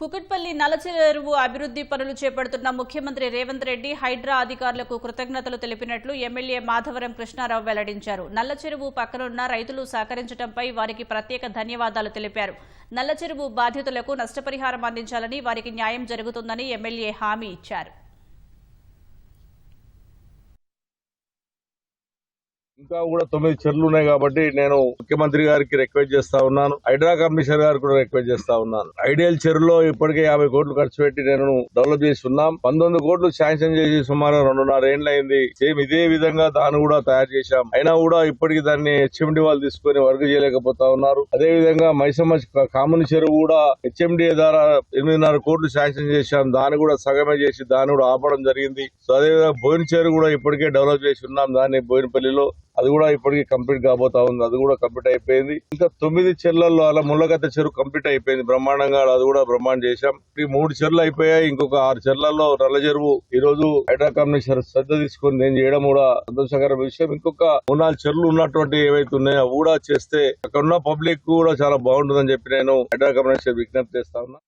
కుకట్పల్లి నలచెరువు అభివృద్ధి పనులు చేపడుతున్న ముఖ్యమంత్రి రేవంత్ రెడ్డి హైడ్రా అధికారులకు కృతజ్ఞతలు తెలిపినట్లు ఎమ్మెల్యే మాధవరం కృష్ణారావు వెల్లడించారు. నల్లచెరువు పక్కనున్న రైతులు సహకరించడంపై వారికి ప్రత్యేక ధన్యవాదాలు తెలిపారు. నల్లచెరువు బాధితులకు నష్టపరిహారం అందించాలని వారికి న్యాయం జరుగుతుందని ఎమ్మెల్యే హామీ ఇచ్చారు. ఇంకా కూడా తొమ్మిది చెర్లు ఉన్నాయి కాబట్టి నేను ముఖ్యమంత్రి గారికి రిక్వెస్ట్ చేస్తా ఉన్నాను. హైడ్రా కమిషనర్ గారికి కూడా రిక్వెస్ట్ చేస్తా ఉన్నాను. ఐడియల్ చెరువులో ఇప్పటికే యాభై కోట్లు ఖర్చు పెట్టి నేను డెవలప్ చేసి ఉన్నాం. పంతొమ్మిది కోట్లు శాంక్షన్ చేసి సుమారు రెండున్నర ఏళ్ళు అయింది సేమ్ ఇదే విధంగా దాన్ని కూడా తయారు చేశాం. అయినా కూడా ఇప్పటికి దాన్ని హెచ్ఎండి వాళ్ళు తీసుకొని వర్క్ చేయలేకపోతా ఉన్నారు. అదే విధంగా మైసమ్మ కామన్ చెరువు కూడా హెచ్ఎండి ద్వారా ఎనిమిదిన్నర కోట్లు శాంక్షన్ చేశాం. దాన్ని కూడా సగమే చేసి దాన్ని కూడా ఆపడం జరిగింది. సో అదే విధంగా బోయిన చెరువు కూడా ఇప్పటికే డెవలప్ చేసి ఉన్నాం. దాన్ని బోయినపల్లిలో అది కూడా ఇప్పటికి కంప్లీట్ కాబోతా ఉంది. అది కూడా కంప్లీట్ అయిపోయింది. ఇంకా తొమ్మిది చెర్లలో అలా ముళ్ళగత్త చెరువు కంప్లీట్ అయిపోయింది. బ్రహ్మాండంగా అది కూడా బ్రహ్మాండం చేశాం. ఈ మూడు చెర్లు అయిపోయాయి. ఇంకొక ఆరు చెర్లలో నల్ల చెరువు. ఈ రోజు హైడ్రా కమిషనర్ శ్రద్ధ తీసుకొని నేను చేయడం కూడా సంతోషకర విషయం. ఇంకొక మూడు నాలుగు చెర్లు ఉన్నటువంటి ఏవైతే ఉన్నాయో కూడా చేస్తే అక్కడ ఉన్న పబ్లిక్ కూడా చాలా బాగుంటుందని చెప్పి నేను హైడ్రా కమిషనర్ విజ్ఞప్తి చేస్తా ఉన్నా.